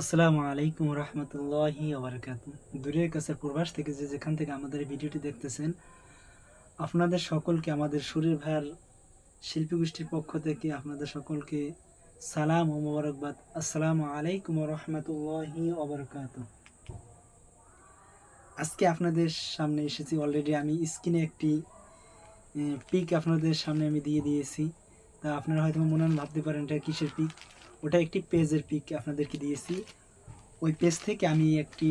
আসসালামু আলাইকুম রহমতুল্লাহি আবরকাত দূরের কাছে প্রবাস থেকে যে যেখান থেকে আমাদের ভিডিওটি দেখতেছেন, আপনাদের সকলকে, আমাদের শরীর ভাইয়ার শিল্পী গোষ্ঠীর পক্ষ থেকে আপনাদের সকলকে সালাম ও মোবারকবাদ। আসসালামু আলাইকুম রহমতুল্লাহি আবরকাত আজকে আপনাদের সামনে এসেছি অলরেডি আমি স্ক্রিনে একটি পিক আপনাদের সামনে আমি দিয়ে দিয়েছি। তা আপনারা হয়তো মনে মনে ভাবতে পারেন এটা কিসের পিক ওটা একটি পেজের পিক আপনাদেরকে দিয়েছি। ওই পেজ থেকে আমি একটি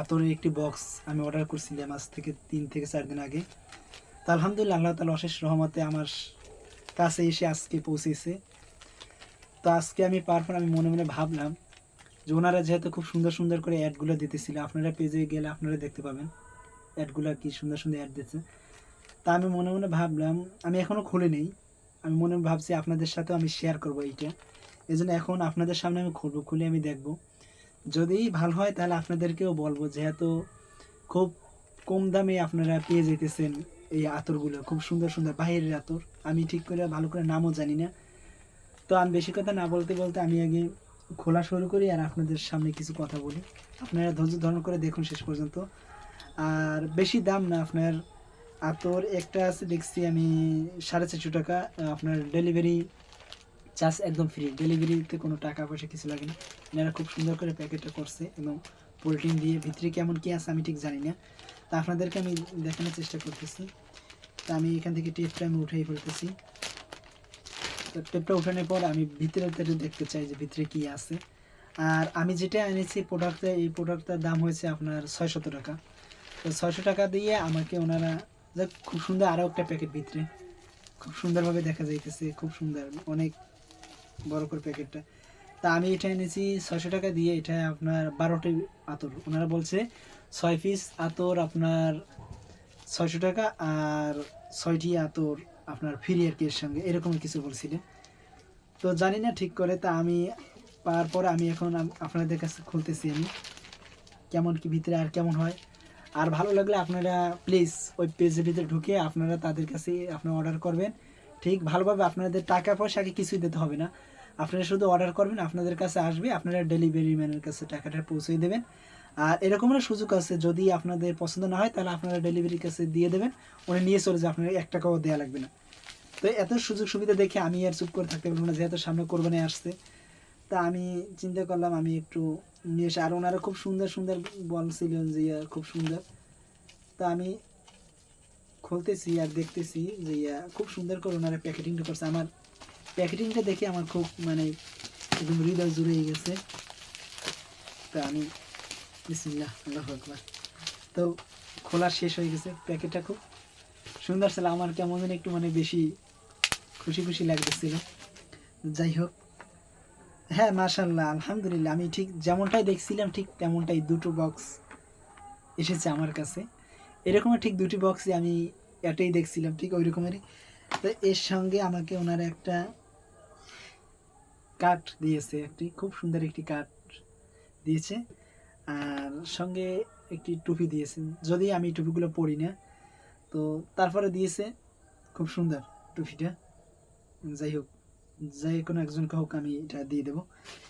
আতরের একটি বক্স আমি অর্ডার করছিলাম আজ থেকে তিন থেকে চার দিন আগে। তা আলহামদুলিল্লাহ আল্লাহ তালা অশেষ রহমতে আমার কাছে এসে আজকে পৌঁছেছে। তো আজকে আমি পাওয়ার পর আমি মনে মনে ভাবলাম যে ওনারা যেহেতু খুব সুন্দর সুন্দর করে অ্যাডগুলো দিতেছিল, আপনারা পেজে গেলে আপনারা দেখতে পাবেন অ্যাডগুলো কি সুন্দর সুন্দর অ্যাড দিচ্ছে। তা আমি মনে মনে ভাবলাম, আমি এখনও খুলে নেই। আমি মনে ভাবছি আপনাদের সাথেও আমি শেয়ার করব এইটা। এই জন্য এখন আপনাদের সামনে আমি খুলবো খুলে আমি দেখব। যদি ভালো হয় তাহলে আপনাদেরকেও বলব, যেহেতু খুব কম দামে আপনারা পেয়ে যেতেছেন এই আতরগুলো, খুব সুন্দর সুন্দর বাইরের আতর। আমি ঠিক করে ভালো করে নামও জানি না। তো আমি বেশি কথা না বলতে বলতে আমি আগে খোলা শুরু করি আর আপনাদের সামনে কিছু কথা বলি। আপনারা ধৈর্য ধারণ করে দেখুন শেষ পর্যন্ত। আর বেশি দাম না, আপনার আতর একটা আছে, দেখছি আমি সাড়ে চারশো টাকা, আপনার ডেলিভারি চার্জ একদম ফ্রি ডেলিভারিতে কোনো টাকা পয়সা কিছু লাগে না। এনারা খুব সুন্দর করে প্যাকেটটা করছে এবং পোলট্রিন দিয়ে ভিতরে কেমন কী আছে আমি ঠিক জানি না। তা আপনাদেরকে আমি দেখানোর চেষ্টা করতেছি। তা আমি এখান থেকে টেপটা আমি উঠেই ফেলতেছি। তো টেপটা উঠানোর পর আমি ভিতরে দেখতে চাই যে ভিতরে কী আছে। আর আমি যেটা এনেছি প্রোডাক্টটা এই প্রোডাক্টটার দাম হয়েছে আপনার ছয়শত টাকা। তো ছয়শো টাকা দিয়ে আমাকে ওনারা খুব সুন্দর আরও একটা প্যাকেট ভিতরে। খুব সুন্দরভাবে দেখা যাইতেছে, খুব সুন্দর, অনেক বড় করে প্যাকেটটা তা আমি এটা এনেছি, ছয়শো টাকা দিয়ে এটা আপনার বারোটি আতর। ওনারা বলছে ছয় পিস আতর আপনার ছয়শো টাকা আর ছয়টি আতর আপনার ফ্রি আর কি সঙ্গে। এরকমই কিছু বলছিলেন। তো জানি না ঠিক করে, তা আমি পাওয়ার পর আমি এখন আপনাদের কাছে খুলতেছি আমি। কেমন কি ভিতরে আর কেমন হয়। আর ভালো লাগলে আপনারা প্লিজ ওই পেজের ভিতরে ঢুকে আপনারা তাদের কাছে আপনারা অর্ডার করবেন। ঠিক, ভালোভাবে আপনাদের টাকা পয়সাকে কিছুই দিতে হবে না। আপনারা শুধু অর্ডার করবেন, আপনাদের কাছে আসবে, আপনারা ডেলিভারি ম্যানের কাছে টাকাটা পৌঁছে দেবেন। আর এরকমের সুযোগ আছে, যদি আপনাদের পছন্দ না হয়, তাহলে আপনারা ডেলিভারির কাছে দিয়ে দেবেন। উনি নিয়ে চলে যাবে আপনার এক টাকাও দেওয়া লাগবে না। তো এত সুযোগ সুবিধা দেখে আমি আর চুপ করে থাকতে পারব না, যেহেতু সামনে কোরবানি আসছে। তা আমি চিন্তা করলাম, আমি একটু নিয়ে এসে, আর ওনারা খুব সুন্দর সুন্দর বলছিলেন যে, ইয়া, খুব সুন্দর। তা আমি খুলতেছি আর দেখতেছি যে, ইয়া, খুব সুন্দর করে ওনারা প্যাকেটিংটা করছে। আমার প্যাকেটিংটা দেখে আমার খুব মানে একদম হৃদয় জুড়ে গেছে। তা আমি, বিসমিল্লাহ, আল্লাহ আকবার। তো খোলা শেষ হয়ে গেছে প্যাকেটটা খুব। সুন্দর ছিল, আমার কেমন যেন একটু মানে বেশি খুশি খুশি লাগতেছিল। যাই হোক। হ্যাঁ মাশাল্লাহ আলহামদুলিল্লাহ, আমি ঠিক যেমনটাই দেখছিলাম, ঠিক তেমনটাই দুটো বক্স এসেছে আমার কাছে। এরকমের ঠিক দুটি বক্সই আমি এটাই দেখছিলাম, ঠিক ওই রকমেরই। তো এর সঙ্গে আমাকে ওনারা একটা কাঠ দিয়েছে একটি, খুব সুন্দর একটি কাঠ দিয়েছে। আর সঙ্গে একটি টুপি দিয়েছে। যদি আমি টুপিগুলো পরি না, তো তারপরে দিয়েছে খুব সুন্দর টুপিটা। যাই হোক যাই কোনো একজনকে হোক আমি এটা দিয়ে দেবো।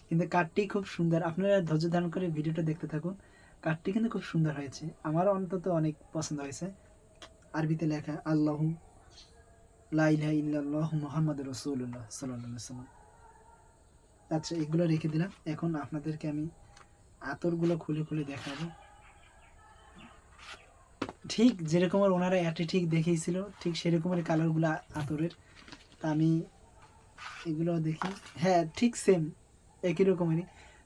কিন্তু কাঠটি খুব সুন্দর, আপনারা ধৈর্য ধারণ করে ভিডিওটা দেখতে থাকুন। কাঠটি কিন্তু খুব সুন্দর হয়েছে। আমারও অন্তত অনেক পছন্দ হয়েছে। আরবিতে লেখা, আল্লাহ লাইলাহ মোহাম্মদ রসুল্লাহ সাল্লাহ সাল্লাম আচ্ছা এগুলো রেখে দিলাম। এখন আপনাদেরকে আমি আতরগুলো খুলে খুলে দেখাবো। ঠিক যেরকমের ওনারা অ্যাটে ঠিক দেখিয়েছিল, ঠিক সেরকমের কালারগুলো আতরের। তা আমি এগুলো দেখি। হ্যাঁ ঠিক সেম একই রকমেরই।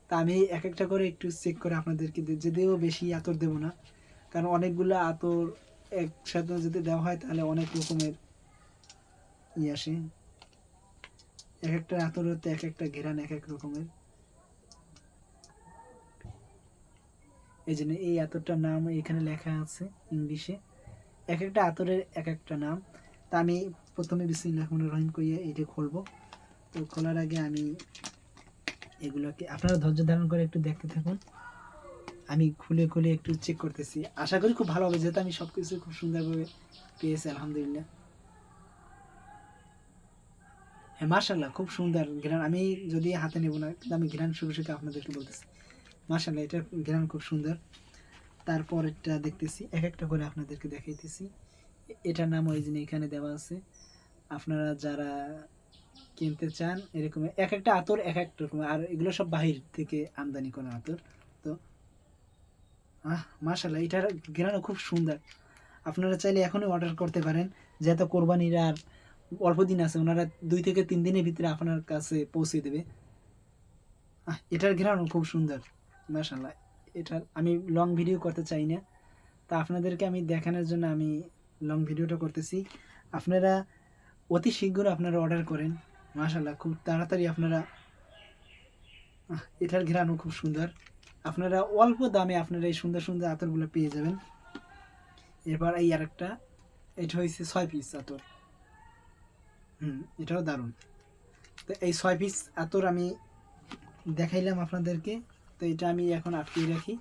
তা আমি এক একটা করে একটু চেক করে আপনাদেরকে যদিও বেশি আতর দেবো না, কারণ অনেকগুলো আতর একসাথে যদি দেওয়া হয় তাহলে অনেক রকমের ইয়ে আসে। এক একটা আতরেতে এক একটা ঘেরান এক এক রকমের। এই জন্য এই আতরটার নাম এখানে লেখা আছে ইংলিশে। এক একটা আতরের এক একটা নাম। তা আমি প্রথমে বিসমিল্লাহ রহমানির রহিম করিয়ে এটা খুলবো। তো খোলার আগে আমি এগুলোকে আপনারা ধৈর্য ধারণ করে একটু দেখতে থাকুন। আমি খুলে খুলে একটু চেক করতেছি। আশা করি খুব ভালো হবে, যেহেতু আমি সব কিছু খুব সুন্দরভাবে পেয়েছি, আলহামদুলিল্লাহ। মার্শাল্লাহ খুব সুন্দর ঘ্রাণ। আমি যদি হাতে নেব না আমি ঘ্রাণ শুরু শুরু আপনাদেরকে বলতেছি। মার্শাল্লাহ এটার ঘ্রাণ খুব সুন্দর। তারপর এটা দেখতেছি, এক একটা করে আপনাদেরকে দেখাইতেছি। এটার নাম ওই জন্য এখানে দেওয়া আছে। আপনারা যারা কিনতে চান, এরকম এক একটা আতর এক এক রকম, আর এগুলো সব বাহির থেকে আমদানি করা আতর। তো, আহ মার্শাল্লাহ এটার ঘ্রাণও খুব সুন্দর। আপনারা চাইলে এখনই অর্ডার করতে পারেন যেহেতু কোরবানির আর অল্প দিন আছে, ওনারা দুই থেকে তিন দিনের ভিতরে আপনার কাছে পৌঁছে দেবে। এটার ঘেরানো খুব সুন্দর মাশাল্লাহ এটার, আমি লং ভিডিও করতে চাই না। তা আপনাদেরকে আমি দেখানোর জন্য আমি লং ভিডিওটা করতেছি। আপনারা অতি শীঘ্র আপনারা অর্ডার করেন মাশাল্লাহ খুব তাড়াতাড়ি আপনারা এটার ঘেরানো খুব সুন্দর। আপনারা অল্প দামে আপনারা এই সুন্দর সুন্দর আতরগুলো পেয়ে যাবেন। এরপর এই আরেকটা, এটা হয়েছে ছয় পিস আতর। হুম, এটাও দারুণ। তো এই ছয় পিস আতর আমি দেখাইলাম আপনাদেরকে। তো এটা আমি এখন আটকিয়ে রাখি।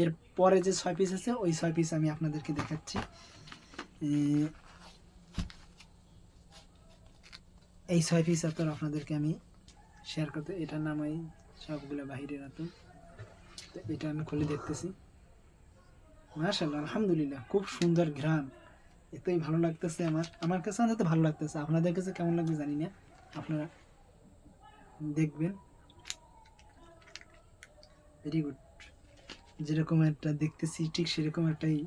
এর পরে যে ছয় পিস আছে, ওই ছয় পিস আমি আপনাদেরকে দেখাচ্ছি। এই ছয় পিস আতর আপনাদেরকে আমি শেয়ার করতে এটার নাম এই সবগুলো বাহিরের আতর। তো এটা আমি খুলে দেখতেছি। মাশাল্লাহ আলহামদুলিল্লাহ, খুব সুন্দর ঘ্রাণ। এতই ভালো লাগতেছে আমার। আমার কাছে অন্তত ভালো লাগতেছে। আপনাদের কাছে কেমন লাগবে জানি না। আপনারা দেখবেন। ভেরি গুড যেরকম একটা দেখতেছি, ঠিক সেরকম একটাই।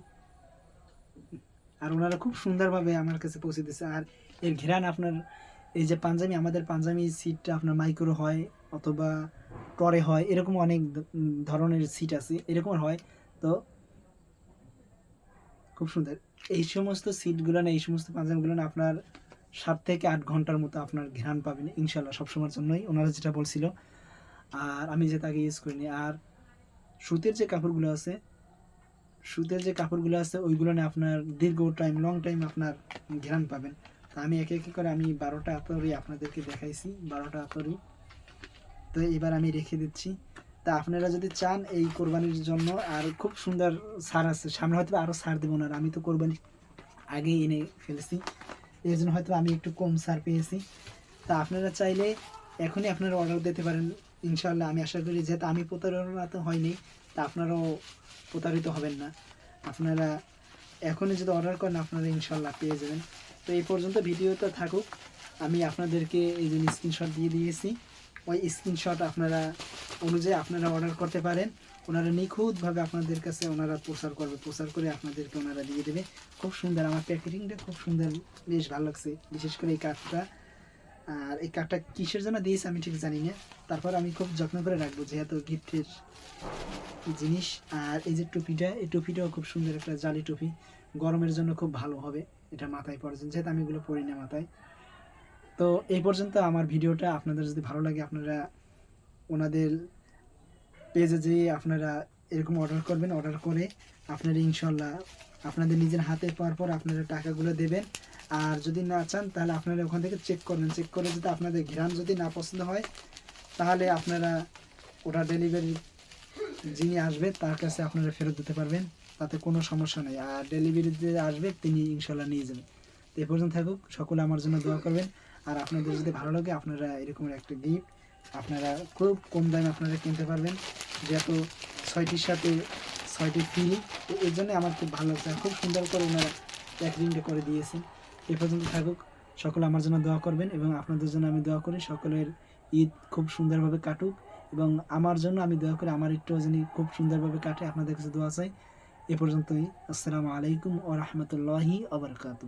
আর ওনারা খুব সুন্দরভাবে আমার কাছে পৌঁছে দিচ্ছে আর এর ঘেরান আপনার, এই যে পাঞ্জাবি, আমাদের পাঞ্জাবি সিটটা আপনার মাইক্রো হয় অথবা টরে হয়, এরকম অনেক ধরনের সিট আছে। এরকম হয়। তো খুব সুন্দর। এই সমস্ত সিটগুলো না, এই সমস্ত পাঞ্জাবিগুলো না আপনার সাত থেকে আট ঘণ্টার মতো আপনার ঘ্রাণ পাবেন ইনশাল্লাহ সবসময়ের জন্যই। ওনারা যেটা বলছিল, আর আমি যে তাকে ইউজ করিনি, আর সুতির যে কাপড়গুলো আছে, সুতের যে কাপড়গুলো আছে, ওইগুলো না আপনার দীর্ঘ টাইম লং টাইম আপনার ঘ্রাণ পাবেন। তা আমি একে একে করে আমি বারোটা আতরই আপনাদেরকে দেখাইছি, বারোটা আতরই। তো এবার আমি রেখে দিচ্ছি। তা আপনারা যদি চান এই কোরবানির জন্য, আর খুব সুন্দর সার আছে। সামনে হয়তো আরও সার দেবো না আমি তো কোরবানি আগেই এনে ফেলেছি। এই জন্য হয়তো আমি একটু কম সার পেয়েছি। তা আপনারা চাইলে এখনই আপনারা অর্ডার দিতে পারেন ইনশাল্লাহ আমি আশা করি যেহেতু আমি প্রতারণা তো হয়নি তা আপনারাও প্রতারিত হবেন না। আপনারা এখনই যদি অর্ডার করেন, আপনারা ইনশাল্লাহ পেয়ে যাবেন। তো এই পর্যন্ত ভিডিওটা থাকুক। আমি আপনাদেরকে এই যে স্ক্রিনশট দিয়ে দিয়েছি। ওই স্ক্রিনশট আপনারা অনুযায়ী আপনারা অর্ডার করতে পারেন। ওনারা নিখুঁতভাবে আপনাদের কাছে ওনারা প্রচার করবে, প্রচার করে আপনাদেরকে ওনারা দিয়ে দেবে। খুব সুন্দর, আমার প্যাকেটিংটা খুব সুন্দর, বেশ ভালো লাগছে, বিশেষ করে এই কাঠটা। আর এই কাঠটা কিসের জন্য দিয়েছে আমি ঠিক জানি না। তারপর আমি খুব যত্ন করে রাখব, যেহেতু গিফটের জিনিস। আর এই যে টুপিটা, এই টুপিটাও খুব সুন্দর একটা জালি টুপি। গরমের জন্য খুব ভালো হবে, এটা মাথায় পড়েছেন যেহেতু আমি এগুলো পরি না মাথায়। তো এই পর্যন্ত আমার ভিডিওটা আপনাদের যদি ভালো লাগে, আপনারা ওনাদের পেজে যেয়ে আপনারা এরকম অর্ডার করবেন। অর্ডার করে আপনারা ইনশাল্লাহ আপনাদের নিজের হাতে পাওয়ার পর আপনারা টাকাগুলো দেবেন। আর যদি না চান, তাহলে আপনারা ওখান থেকে চেক করবেন। চেক করে যদি আপনাদের ঘ্রাণ যদি না পছন্দ হয়, তাহলে আপনারা ওটা ডেলিভারি যিনি আসবে, তার কাছে আপনারা ফেরত দিতে পারবেন। তাতে কোনো সমস্যা নেই। আর ডেলিভারি যে আসবে, তিনি ইনশাল্লাহ নিয়ে যাবেন। তো এই পর্যন্ত থাকুক। সকলে আমার জন্য দোয়া করবেন। আর আপনাদের যদি ভালো লাগে, আপনারা এরকম একটা গিফট আপনারা খুব কম দামে আপনারা কিনতে পারবেন। যেহেতু ছয়টির সাথে ছয়টি ফ্রি এর জন্য আমার খুব ভালো লাগছে। খুব সুন্দর করে ওনারা প্যাকেজিংটা করে দিয়েছেন। এ পর্যন্ত থাকুক। সকলে আমার জন্য দোয়া করবেন এবং আপনাদের জন্য আমি দোয়া করি সকলের ঈদ খুব সুন্দরভাবে কাটুক এবং আমার জন্য আমি দোয়া করি, আমার একটু যেন খুব সুন্দরভাবে কাটে। আপনাদের কাছে দোয়া চাই। এ পর্যন্তই। আসসালামু আলাইকুম ও রহমতুল্লাহি আবরকাতু